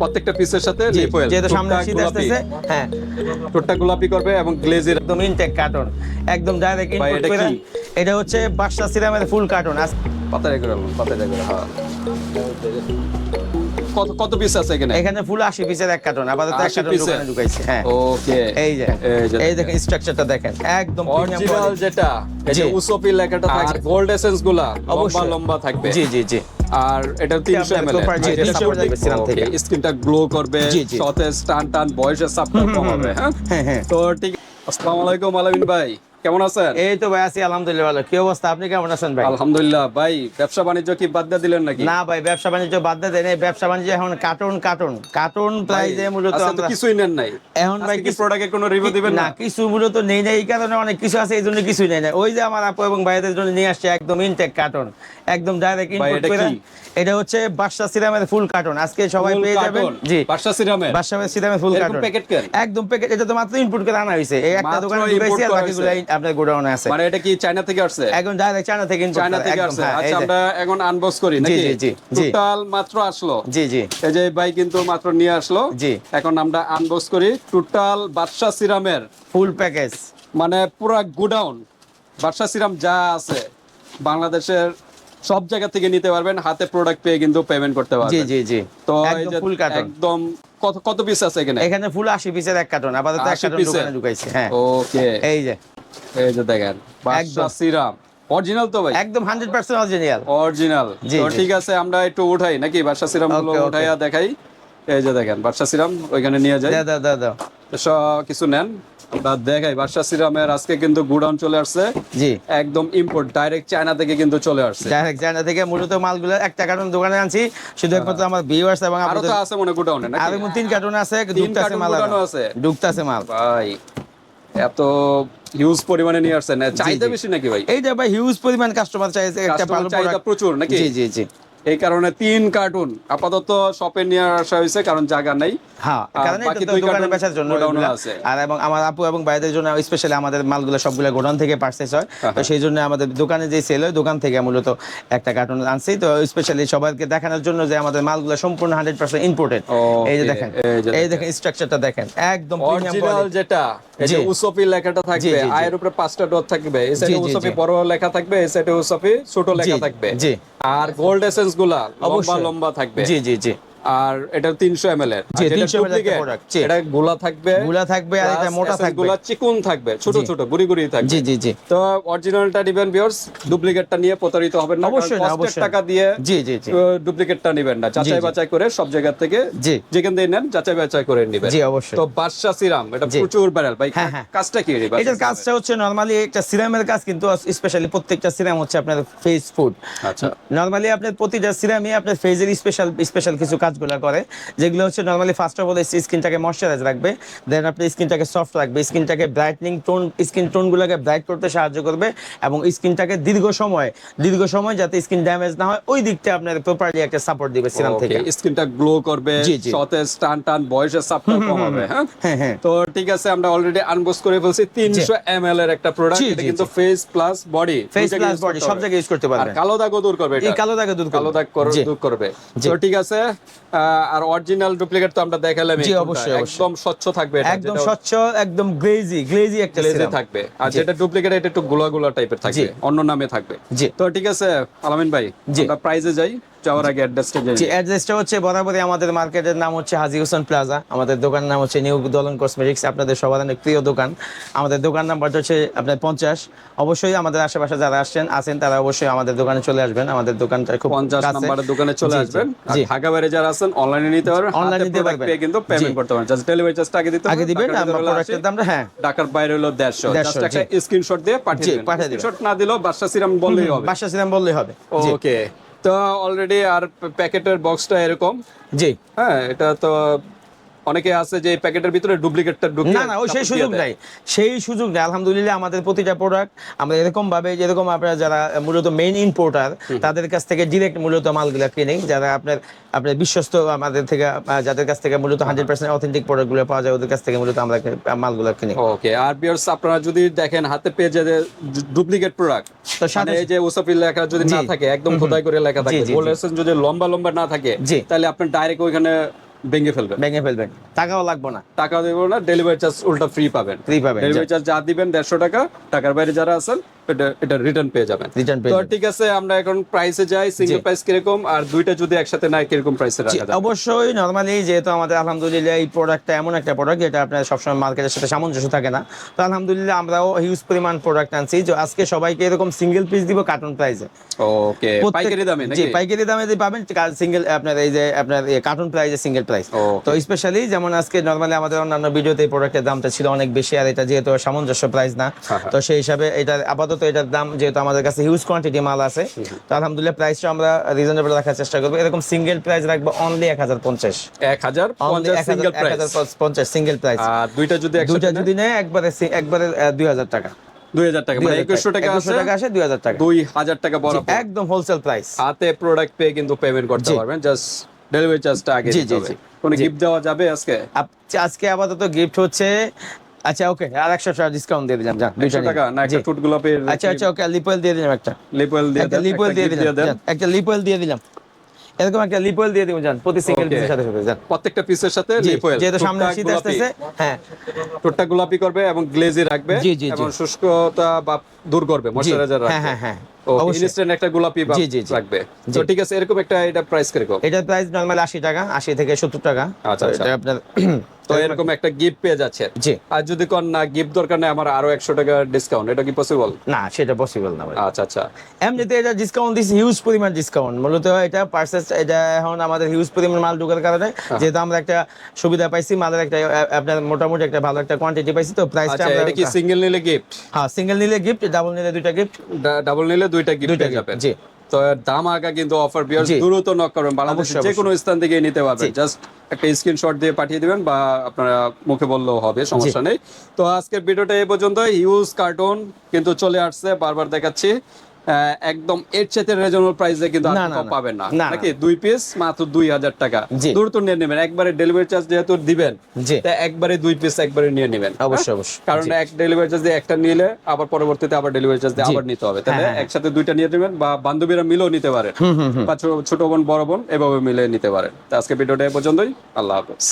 প্রত্যেকটা পিসের সাথে লিপ অয়েল যেহেতু সামনে শীত আসতেছে। হ্যাঁ। টোটটা গোলাপি করবে এবং গ্লেজের একদম ইনটেক কার্টন একদম ডাইরেক্ট ভাই, এটা করে কি? এটা হচ্ছে বাদশা সিরামের ফুল কার্টন পাতায় করে পাতায় করে হ্যাঁ। কত কত পিস আছে এখানে? এখানে ফুল আশি পিসের এক কার্টন আপাতত এক কার্টন দোকানে ঢুকাইছে হ্যাঁ। ওকে এই যে এই দেখেন। স্ট্রাকচারটা দেখেন একদম অরিজিনাল যেটা এই যে উসোপি লেখাটা থাকবে গোল্ড এসেন্সগুলা লম্বা। লম্বা থাকবে। জি জি জি। আর এটা 300 আপনার ml proper- জি, 300 ml থাকবে সিরাম থেকে। স্কিনটা গ্লো করবে। সতেজ টান টান বয়সের সাপোর্ট হবে হ্যাঁ? হ্যাঁ হ্যাঁ। তো ঠিক আসসালামু আলাইকুম আলামিন ভাই। কেমন আছেন? এই তো ভাই আছি আলহামদুলিল্লাহ ভালো। কি অবস্থা? আপনি কেমন আছেন ভাই? আলহামদুলিল্লাহ ভাই ব্যবসা বাণিজ্য কি বাদ দিয়ে দিলেন নাকি? না ভাই ব্যবসা বাণিজ্য বাদ দিয়ে দেন। ব্যবসা বাণিজ্য এখন কার্টুন কার্টুন কার্টুন প্রাইজে মূলত আমরা কিছুই নেন নাই। এখন ভাই কি প্রোডাক্টের কোনো রিভিউ দিবেন না কিছু মূলত নেই না এই কারণে অনেক কিছু আছে এই জন্য কিছুই নেই না ওই যে আমার আপু এবং ভাইদের জন্য নিয়ে আসছে একদম ইনটেক কার্টন একদম ডাইরেক্ট ইনপুট এটা করে এটা হচ্ছে বাদশা সিরামের ফুল কার্টুন আজকে সবাই পেয়ে যাবেন জি। বাদশা সিরামের? বাদশা সিরামের ফুল কার্টুন? একদম প্যাকেট এটা তো মাত্র ইনপুট করে আনা হয়েছে। এই একটা দোকানে ঢুকাইছি আর বাকিগুলো। আপনার গোডাউনে আছে। মানে এটা কি চায়না থেকে আসছে? ডাইরেক্ট চায়না থেকে চায়না থেকে আসছে। হ্যাঁ, আচ্ছা আমরা এখন আনবক্স করি নাকি? জি, জি, জি। টোটাল মাত্র আসলো। জি জি। এই যে ভাই কিন্তু মাত্র নিয়ে আসলো। জি। এখন আমরা আনবক্স করি। টোটাল বাদশা সিরামের ফুল প্যাকেজ মানে পুরা গোডাউন বাদশা সিরাম যা আছে বাংলাদেশের সব জায়গা থেকে নিতে পারবেন। হাতে প্রোডাক্ট পেয়ে কিন্তু পেমেন্ট করতে জি পারবেন। জি জি তো একদম ফুল কার্টন একদম কত কত পিস আছে এখানে? এখানে ফুল আশি পিসের এক কার্টন আপাতত এক 80 কার্টন দোকানে ঢুকাইছে হ্যাঁ। ওকে এই যে। এই যে দেখেন বাদশা সিরাম অরিজিনাল তো ভাই? একদম হান্ড্রেড পার্সেন্ট অরিজিনাল অরিজিনাল তো ঠিক আছে আমরা একটু উঠাই নাকি? বাদশা সিরামগুলো. উঠাইয়া দেখাই। এই যে দেখেন বাদশা সিরাম ওইখানে নিয়ে যাই। দাও দাও সব কিছু নেন। বা দেখাই বাদশা সিরামের আজকে কিন্তু গুডাউন চলে আসছে। জি। একদম ইম্পোর্ট ডাইরেক্ট চায়না থেকে কিন্তু চলে আসছে। ডাইরেক্ট চায়না থেকে মূলত মালগুলো একটা কার্টন দোকানে আনছি। শুধু একমাত্র আমার ভিউয়ার্স এবং আরও তো আছে মনে গুডাউনে আর নাকি এমন তিন কার্টন আছে তিন ঢুকতাছে মাল আছে? ঢুকতাছে মাল। ভাই। এত হিউজ পরিমাণে নিয়ে আসছেন। চাহিদা। বেশি নাকি ভাই? এই যে ভাই হিউজ পরিমাণ কাস্টমার চাইছে একটা ভালো চাহিদা প্রচুর নাকি? জি জি জি। এই কারণে তিন কার্টুন আপাতত শপে নিয়ে আসা হয়েছে কারণ জায়গা নাই। হ্যাঁ বাকি দুই বেচার জন্য আছে। আর এবং আমার আপু এবং ভাইদের জন্য স্পেশালি আমাদের মালগুলো সবগুলো গোডাউন থেকে পারচেজ হয়। তো হ্যাঁ। সেই জন্য আমাদের দোকানে যে সেল হয় দোকান থেকে মূলত একটা কার্টুন আনছি। তো স্পেশালি সবাইকে দেখানোর জন্য যে আমাদের মালগুলো সম্পূর্ণ হান্ড্রেড পার্সেন্ট ইম্পোর্টেড এই যে দেখেন এই দেখেন। স্ট্রাকচারটা দেখেন একদম অরিজিনাল যেটা এই যে উসপি লেখাটা থাকবে। আয়ের উপরে পাঁচটা ডট থাকবে এই সাইডে উসপি বড় লেখা থাকবে এই সাইডে উসপি ছোট লেখা থাকবে। জি। আর গোল্ড এসেন্স গুলা লম্বা অবশ্যই। লম্বা থাকবে জি জি জি আর এটা 300 ml এর। জি, আর যেটা 300 ml একটা duplicate, product, জি। এটা গোলা থাকবে গুলা থাকবে আর এটা মোটা থাকবে। গুলা চিকন থাকবে ছোট ছোট গুড়ি গুড়ি থাকবে। জি জি জি। তো অরিজিনালটা নিবেন ভিউয়ার্স ডুপ্লিকেটটা নিয়ে প্রতারিত হবেন না অবশ্যই না, অবশ্যই টাকা দিয়ে জি জি জি। ডুপ্লিকেটটা নেবেন না যাচাই বাছাই করে সব জায়গা থেকে জি। যেখান থেকে নেন যাচাই বাছাই করে নেবেন। জি অবশ্যই। তো বাদশা সিরাম এটা প্রচুর ব্যারেল ভাই হ্যাঁ, হ্যাঁ। কাজটা কি রে এটার কাজটা হচ্ছে নরমালি একটা সিরামের কাজ কিন্তু স্পেশালি প্রত্যেকটা সিরাম হচ্ছে আপনার ফেস ফুড আচ্ছা। নরমালি আপনার প্রতিটা সিরামই আপনার ফেজের স্পেশাল স্পেশাল কিছু কাজগুলো করে যেগুলো হচ্ছে নরমালি ফার্স্ট অফ অল স্কিনটাকে ময়শ্চারাইজ রাখবে দেন আপনার স্কিনটাকে সফট রাখবে স্কিনটাকে ব্রাইটনিং টোন স্কিন টোনগুলোকে ব্রাইট করতে সাহায্য করবে এবং স্কিনটাকে দীর্ঘ সময় দীর্ঘ সময় যাতে স্কিন ড্যামেজ না হয় ওই দিকটা আপনার প্রপারলি একটা সাপোর্ট দিবে সিরাম থেকে। স্কিনটা গ্লো করবে। সতেজ টান টান বয়সের চাপটা কম হবে হ্যাঁ? হ্যাঁ হ্যাঁ। তো ঠিক আছে আমরা অলরেডি আনবক্স করে ফেলছি 300 ml এর একটা প্রোডাক্ট এটা কিন্তু face plus body face plus body সব জায়গায় ইউজ করতে আর পারবেন কালো দাগও দূর করবে এই এটা। কালো দাগে দুধ কালো দাগ কর- জি। দূর করবে। তো ঠিক আছে আর অরিজিনাল ডুপ্লিকেট তো আমরা দেখালাম জি, অবশ্যই। একদম স্বচ্ছ থাকবে এটা একদম স্বচ্ছ একদম গ্লেজি গ্লেজি একটা গ্লেজি থাকবে। আর যেটা ডুপ্লিকেট এটা একটু গোলা গোলা টাইপের থাকবে অন্য নামে থাকবে। জি। তো ঠিক আছে আলামিন ভাই জি। আমরা প্রাইজে যাই। যাওয়ার আগে অ্যাড্রেসটা যাই জি অ্যাড্রেসটা হচ্ছে বরাবরই আমাদের মার্কেটের নাম হচ্ছে হাজি হোসেন প্লাজা। আমাদের দোকানের নাম হচ্ছে নিউ দলন কসমেটিক্স আপনাদের সবার অনেক প্রিয় দোকান। আমাদের দোকান নাম্বারটা হচ্ছে আপনার পঞ্চাশ। অবশ্যই আমাদের আশেপাশে যারা আসছেন আছেন তারা অবশ্যই আমাদের দোকানে চলে আসবেন। আমাদের দোকানটা খুব পঞ্চাশ। নাম্বারের দোকানে চলে আসবেন। ঢাকা বাইরে যারা আছেন অনলাইনে নিতে পারবেন। অনলাইনে নিতে পারবেন। কিন্তু পেমেন্ট। করতে পারবেন। জাস্ট ডেলিভারি চার্জটা আগে দিতে আগে দিবেন আমরা প্রোডাক্টের দামটা হ্যাঁ। ঢাকার বাইরে হলো 150 জাস্ট একটা স্ক্রিনশট দিয়ে পাঠিয়ে দিবেন। স্ক্রিনশট না দিলেও বাদশা সিরাম বললেই হবে। বাসা সিরাম বললেই হবে। ওকে তো অলরেডি আর প্যাকেটের বক্সটা এরকম। জি। হ্যাঁ এটা তো অনেকে আছে যে প্যাকেটের ভিতরে ডুপ্লিকেটটা না না ওই সেই সুযোগ নাই। সেই সুযোগ নেই। আলহামদুলিল্লাহ আমাদের প্রতিটা প্রোডাক্ট আমরা এরকম ভাবে যেরকম আপনারা যারা মূলত মেইন ইম্পোর্টার তাদের কাছ থেকে ডিরেক্ট মূলত মালগুলা কিনে যারা আপনার আপনার বিশ্বস্ত আমাদের থেকে যাদের কাছ থেকে মূলত হান্ড্রেড পার্সেন্ট অথেন্টিক প্রোডাক্টগুলো পাওয়া যায় ওদের কাছ থেকে মূলত আমরা মালগুলো কিনি। ওকে আর বিয়ার্স আপনারা যদি দেখেন হাতে পেয়ে যে ডুপ্লিকেট প্রোডাক্ট তো সাথে মানে এই যে ওসাফিল লেখা যদি না থাকে একদম খোদাই করে লেখা থাকে। বলেছেন যদি লম্বা লম্বা না থাকে তাহলে আপনি ডাইরেক্ট ওইখানে ভেঙে ফেলবেন ভেঙে ফেলবেন টাকাও লাগবে না। টাকা দেবো না ডেলিভারি চার্জ উল্টা ফ্রি পাবেন। ফ্রি পাবেন ডেলিভারি চার্জ যা দিবেন দেড়শো টাকা টাকার বাইরে যারা আছেন এটা এটা রিটার্ন পেয়ে যাবেন। রিটার্ন তো ঠিক আছে আমরা এখন প্রাইসে যাই সিঙ্গেল প্রাইস কীরকম আর দুইটা যদি একসাথে নাই কীরকম প্রাইসে রাখা যায় অবশ্যই নর্মালি যেহেতু আমাদের আলহামদুলিল্লাহ এই প্রোডাক্টটা এমন একটা প্রোডাক্ট যেটা আপনার সবসময় মার্কেটের সাথে সামঞ্জস্য থাকে না। তো আলহামদুলিল্লাহ আমরাও হিউজ পরিমাণ প্রোডাক্ট আনছি। যে আজকে সবাইকে এরকম সিঙ্গেল পিস দিব কার্টন প্রাইসে ওকে পাইকারি দামে জি নাকি? পাইকারি দামে পাবেন সিঙ্গেল আপনার এই যে আপনার কার্টন প্রাইসে সিঙ্গেল প্রাইস তো স্পেশালি যেমন আজকে নর্মালি আমাদের অন্যান্য ভিডিওতে এই প্রোডাক্টের দামটা ছিল অনেক বেশি আর এটা যেহেতু সামঞ্জস্য প্রাইস না হ্যাঁ, হ্যাঁ। তো সেই হিসাবে এটা আপাতত এটার দাম যেহেতু আমাদের কাছে হিউজ কোয়ান্টিটি মাল আছে তো আলহামদুলিল্লাহ প্রাইসটা আমরা রিজনেবল রাখার চেষ্টা করব। এরকম সিঙ্গেল প্রাইস রাখব অনলি এক হাজার পঞ্চাশ। এক হাজার পঞ্চাশ সিঙ্গেল প্রাইস পঞ্চাশ সিঙ্গেল প্রাইস আর দুইটা যদি দুইটা যদি নেয় একবারে একবারে দুই হাজার টাকা। দুই হাজার টাকা মানে একুশশো টাকা টাকা আসে দুই হাজার টাকা। দুই হাজার টাকা বড় একদম হোলসেল প্রাইস হাতে প্রোডাক্ট পেয়ে কিন্তু পেমেন্ট করতে পারবেন। জাস্ট ডেলিভারি চার্জটা আগে জি, জি, কোনো গিফট দেওয়া যাবে আজকে? আজকে আপাতত গিফট হচ্ছে আচ্ছা ওকে আর একশো টাকা ডিসকাউন্ট দিয়ে দিলাম যান নিন। টাকা না একটা। টুট গোলাপের আচ্ছা আচ্ছা ওকে লিপোয়েল দিয়ে দিলাম একটা। লিপল দিয়ে একটা লিপোয়েল দিয়ে দিলাম একটা লিপোয়েল দিয়ে দিলাম। এরকম একটা লিপোয়েল দিয়ে দিব যান প্রতি সিঙ্গেল পিসের সাথে সাথে যান। প্রত্যেকটা পিসের সাথে লিপল যেহেতু সামনে শীত আসতেছে হ্যাঁ। টুটটা গোলাপি করবে এবং গ্লেজি রাখবে জি, জি। এবং শুষ্কতা বা দূর করবে ময়শ্চারাইজার হ্যাঁ রাখবে। হ্যাঁ হ্যাঁ ইনস্ট্যান্ট একটা গোলাপি। রাখবে। তো ঠিক আছে এরকম একটা এটা প্রাইস কীরকম? এটার প্রাইস নর্মাল আশি টাকা আশি থেকে সত্তর টাকা। আচ্ছা, আচ্ছা। এটা আপনার তো এরকম একটা গিফট পেয়ে যাচ্ছে জি। আর যদি কোন না গিফট দরকার নেই আমার আরও একশো টাকা ডিসকাউন্ট এটা কি পসিবল না সেটা পসিবল না আচ্ছা আচ্ছা। এমনিতে এটা ডিসকাউন্ট দিচ্ছে হিউজ পরিমাণ ডিসকাউন্ট মূলত এটা পার্সেস এটা এখন আমাদের হিউজ পরিমাণ মাল ঢোকার কারণে হ্যাঁ। যেহেতু আমরা একটা সুবিধা পাইছি মালের একটা আপনার মোটামুটি একটা ভালো একটা কোয়ান্টিটি পাইছি তো প্রাইসটা আচ্ছা আমরা কি সিঙ্গেল নিলে গিফট হ্যাঁ সিঙ্গেল নিলে গিফট ডাবল নিলে দুইটা গিফট ডাবল নিলে দুইটা গিফট পেয়ে যাবেন। জি। তো দাম আগা কিন্তু অফার বিয়ার। দ্রুত নক করবেন বাংলাদেশের যে কোনো স্থান থেকে নিতে পারবেন। জাস্ট একটা স্ক্রিনশট দিয়ে পাঠিয়ে দিবেন বা আপনারা মুখে বললেও হবে সমস্যা নেই। তো আজকের ভিডিওটা এই পর্যন্ত হিউজ কার্টুন কিন্তু চলে আসছে বারবার দেখাচ্ছি। একদম এর চাইতে রিজনেবল প্রাইসে কিন্তু আর না, না, কোথাও না। পাবেন না। নাকি? দুই পিস মাত্র দুই হাজার টাকা। জি। দ্রুত নিয়ে নেবেন। একবারে ডেলিভারি চার্জ যেহেতু দিবেন একবারে দুই পিস একবারে নিয়ে নেবেন। অবশ্যই, হ্যাঁ? অবশ্যই। কারণ এক ডেলিভারি চার্জ দিয়ে একটা নিলে আবার পরবর্তীতে আবার ডেলিভারি চার্জ দিয়ে আবার নিতে হবে। তাহলে হ্যাঁ, হ্যাঁ, একসাথে দুইটা নিয়ে নেবেন বা বান্ধবীরা মিলেও নিতে পারে বা ছোট বোন বড় বোন এভাবে মিলে নিতে পারেন। তো আজকে ভিডিওটা এ পর্যন্তই। আল্লাহ হাফেজ।